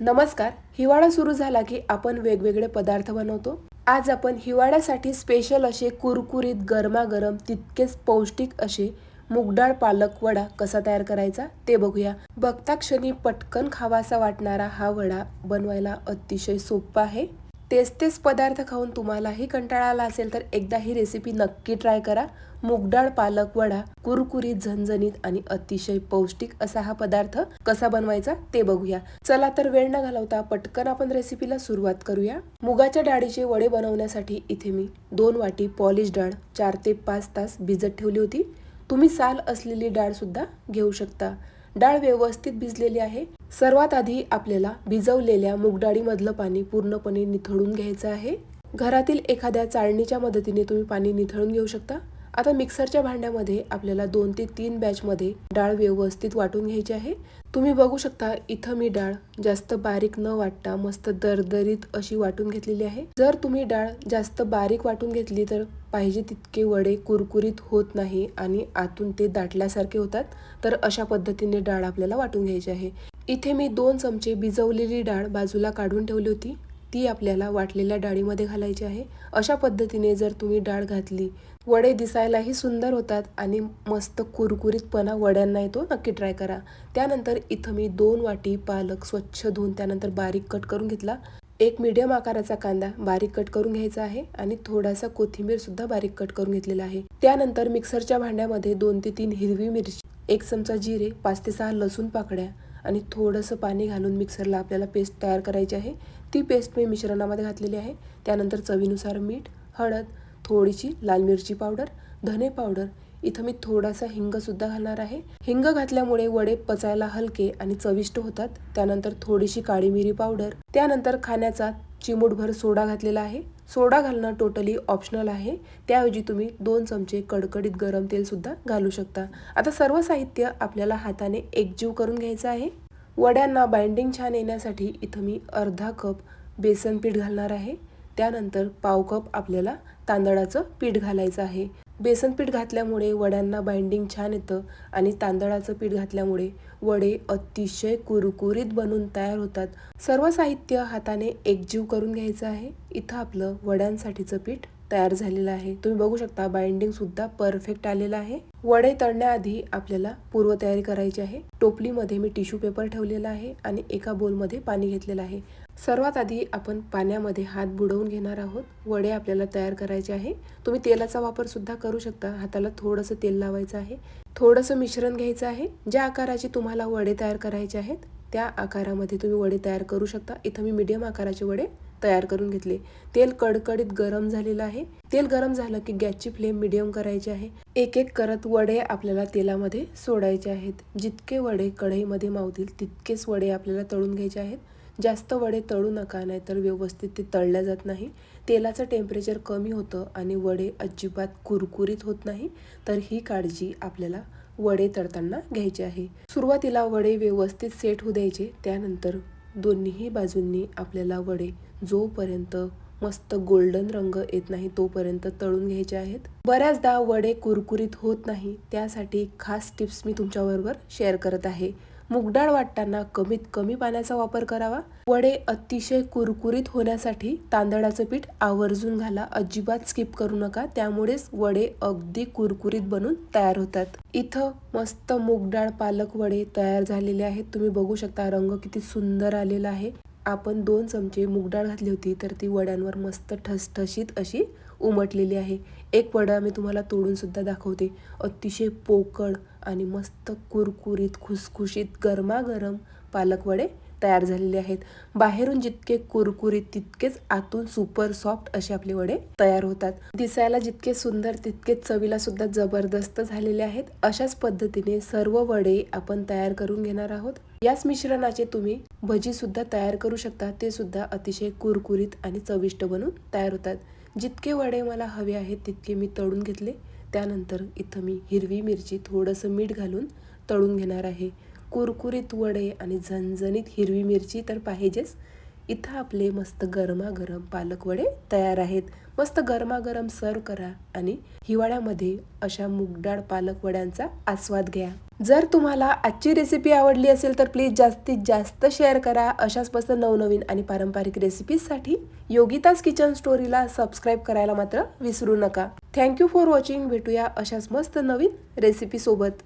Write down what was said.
नमस्कार हिवाळा सुरू झाला की आपण वेगवेगळे पदार्थ बनवतो. आज आपण हिवाळ्यासाठी स्पेशल असे कुरकुरीत गरमागरम तितकेच पौष्टिक असे मुगडाळ पालक वडा कसा तयार करायचा ते बघूया. बघता क्षणी पटकन खावासा वाटणारा हा वडा बनवायला अतिशय सोपा आहे. तेच तेच पदार्थ खाऊन तुम्हालाही कंटाळा आला असेल तर एकदा ही रेसिपी नक्की ट्राय करा. मुगडाळ पालक वडा कुरकुरीत झणझणीत आणि अतिशय पौष्टिक असा हा पदार्थ कसा बनवायचा ते बघूया. चला तर वेळ न घालवता पटकन आपण रेसिपीला सुरुवात करूया. मुगाच्या डाळीचे वडे बनवण्यासाठी इथे मी दोन वाटी पॉलिश डाळ चार ते पाच तास भिजत ठेवली होती. तुम्ही साल असलेली डाळ सुद्धा घेऊ शकता. डाळ व्यवस्थित भिजलेली आहे. सर्वात आधी आपल्याला भिजवलेल्या मुगडाळीमधलं पाणी पूर्णपणे निथळून घ्यायचं आहे. घरातील एखाद्या चाळणीच्या मदतीने तुम्ही पाणी निथळून घेऊ शकता. आता मिक्सरच्या भांड्यामध्ये आपल्याला दोन ते तीन बॅचमध्ये डाळ व्यवस्थित वाटून घ्यायची आहे. तुम्ही बघू शकता इथं मी डाळ जास्त बारीक न वाटता मस्त दरदरीत अशी वाटून घेतलेली आहे. जर तुम्ही डाळ जास्त बारीक वाटून घेतली तर पाहिजे तितके वडे कुरकुरीत होत नाही आणि आतून ते दाटल्यासारखे होतात. तर अशा पद्धतीने डाळ आपल्याला वाटून घ्यायची आहे. इथे मी दोन चमचे भिजवलेली डाळ बाजूला काढून ठेवली होती. ती आपल्याला वाटलेल्या डाळीमध्ये घालायची आहे. अशा पद्धतीने जर तुम्ही डाळ घातली वडे दिसायलाही सुंदर होतात आणि मस्त कुरकुरीतपणा वड्यांना येतो नक्की ट्राय करा. त्यानंतर इथं मी दोन वाटी पालक स्वच्छ धुवून त्यानंतर बारीक कट करून घेतला. एक मीडियम आकाराचा कांदा बारीक कट करून घ्यायचा आहे आणि थोडासा कोथिंबीर सुद्धा बारीक कट करून घेतलेला आहे. त्यानंतर मिक्सरच्या भांड्यामध्ये दोन ते तीन हिरवी मिरची एक चमचा जिरे पाच ते सहा लसूण पाकड्या आणि थोडंसं पाणी घालून मिक्सरला आपल्याला पेस्ट तयार करायची आहे. ती पेस्ट मी मिश्रणामध्ये घातलेली आहे. त्यानंतर चवीनुसार मीठ हळद थोडीशी लाल मिरची पावडर धने पावडर. इथं मी थोडासा हिंगसुद्धा घालणार आहे. हिंग घातल्यामुळे वडे पचायला हलके आणि चविष्ट होतात. त्यानंतर थोडीशी काळी मिरी पावडर. त्यानंतर खाण्याचा चिमूटभर सोडा घातलेला आहे. सोडा घालणं टोटली ऑप्शनल आहे. त्याऐवजी तुम्ही दोन चमचे कडकडीत गरम तेलसुद्धा घालू शकता. आता सर्व साहित्य आपल्याला हाताने एकजीव करून घ्यायचं आहे. वड्यांना बाइंडिंग छान येण्यासाठी इथं मी अर्धा कप बेसन पीठ घालणार आहे. त्यानंतर पाव कप आपल्याला तांदळाचं पीठ घालायचं आहे. बेसन पीठ घातल्यामुळे वड्यांना बाइंडिंग छान येतं आणि तांदळाचं पीठ घातल्यामुळे वडे अतिशय कुरकुरीत बनून तयार होतात. सर्व साहित्य हाताने एकजीव करून घ्यायचं आहे. इथं आपलं वड्यांसाठीचं पीठ तयार झालेला आहे. तुम्ही बघू शकता बाइंडिंग सुद्धा परफेक्ट आलेलं आहे. वडे तळण्याआधी आपल्याला पूर्वतयारी करायची आहे. टोपलीमध्ये मी टिश्यू पेपर ठेवलेला आहे आणि एका बोलमध्ये पाणी घेतलेलं आहे. सर्वात आधी आपण पाण्यामध्ये हात बुडवून घेणार आहोत. वडे आपल्याला तयार करायचे आहे. तुम्ही तेलाचा वापर सुद्धा करू शकता. हाताला थोडंसं तेल लावायचं आहे. थोडंसं मिश्रण घ्यायचं आहे. ज्या आकाराचे तुम्हाला वडे तयार करायचे आहेत त्या आकारामध्ये तुम्ही वडे तयार करू शकता. इथं मी मीडियम आकाराचे वडे तयार करून घेतले. तेल कडकडीत गरम झालेलं आहे. तेल गरम झालं की गॅसची फ्लेम मिडियम करायची आहे. एक एक करत वडे आपल्याला तेलामध्ये सोडायचे आहेत. जितके वडे कढईमध्ये मावतील तितकेच वडे आपल्याला तळून घ्यायचे आहेत. जास्त वडे तळू नका नाहीतर व्यवस्थित ते तळल्या जात नाही. तेलाचं टेम्परेचर कमी होतं आणि वडे अजिबात कुरकुरीत होत नाही. तर ही काळजी आपल्याला वडे तळताना घ्यायची आहे. सुरुवातीला वडे व्यवस्थित सेट होऊ द्यायचे. त्यानंतर दोन्हीही बाजूंनी आपल्याला वडे जोपर्यंत मस्त गोल्डन रंग येत नाही तोपर्यंत तळून घ्यायचे आहेत. बऱ्याचदा वडे कुरकुरीत होत नाही त्यासाठी खास टिप्स मी तुमच्याबरोबर शेअर करत आहे. मुगडाळ वाटताना कमीत कमी पाण्याचा वापर करावा. वडे अतिशय कुरकुरीत होण्यासाठी तांदळाचं पीठ आवर्जून घाला. अजिबात स्किप करू नका. त्यामुळेच वडे अगदी कुरकुरीत बनून तयार होतात. इथं मस्त मुगडाळ पालक वडे तयार झालेले आहेत. तुम्ही बघू शकता रंग किती सुंदर आलेला आहे. आपण दोन चमचे मुगडाळ घातली होती तर ती वड्यांवर मस्त ठसठशीत अशी उमटलेली आहे. एक वडा मी तुम्हाला तोडूनसुद्धा दाखवते. अतिशय पोकळ आणि मस्त कुरकुरीत खुसखुशीत गरमागरम पालक वडे तयार झालेले आहेत. बाहेरून जितके कुरकुरीत तितकेच आतून सुपर सॉफ्ट असे आपले वडे तयार होतात. दिसायला जितके सुंदर तितकेच चवीला सुद्धा जबरदस्त झालेले आहेत. अशाच पद्धतीने सर्व वडे आपण तयार करून घेणार आहोत. याच मिश्रणाचे तुम्ही भजीसुद्धा तयार करू शकता. ते सुद्धा अतिशय कुरकुरीत आणि चविष्ट बनून तयार होतात. जितके वडे मला हवे आहेत तितके मी तळून घेतले. त्यानंतर इथं मी हिरवी मिरची थोडंसं मीठ घालून तळून घेणार आहे. कुरकुरीत वडे आणि झणझणीत हिरवी मिरची तर पाहिजेच. इथं आपले मस्त गरमागरम पालक वडे तयार आहेत. मस्त गरमागरम सर्व करा आणि हिवाळ्यामध्ये अशा मुगडाळ पालक वड्यांचा आस्वाद घ्या. जर तुम्हाला आजची रेसिपी आवडली असेल तर प्लीज जास्तीत जास्त शेअर करा. अशाच मस्त नवनवीन आणि पारंपरिक रेसिपीजसाठी योगिताज किचन स्टोरीला सबस्क्राईब करायला मात्र विसरू नका. थँक्यू फॉर वॉचिंग भेटूया अशाच मस्त नवीन रेसिपीसोबत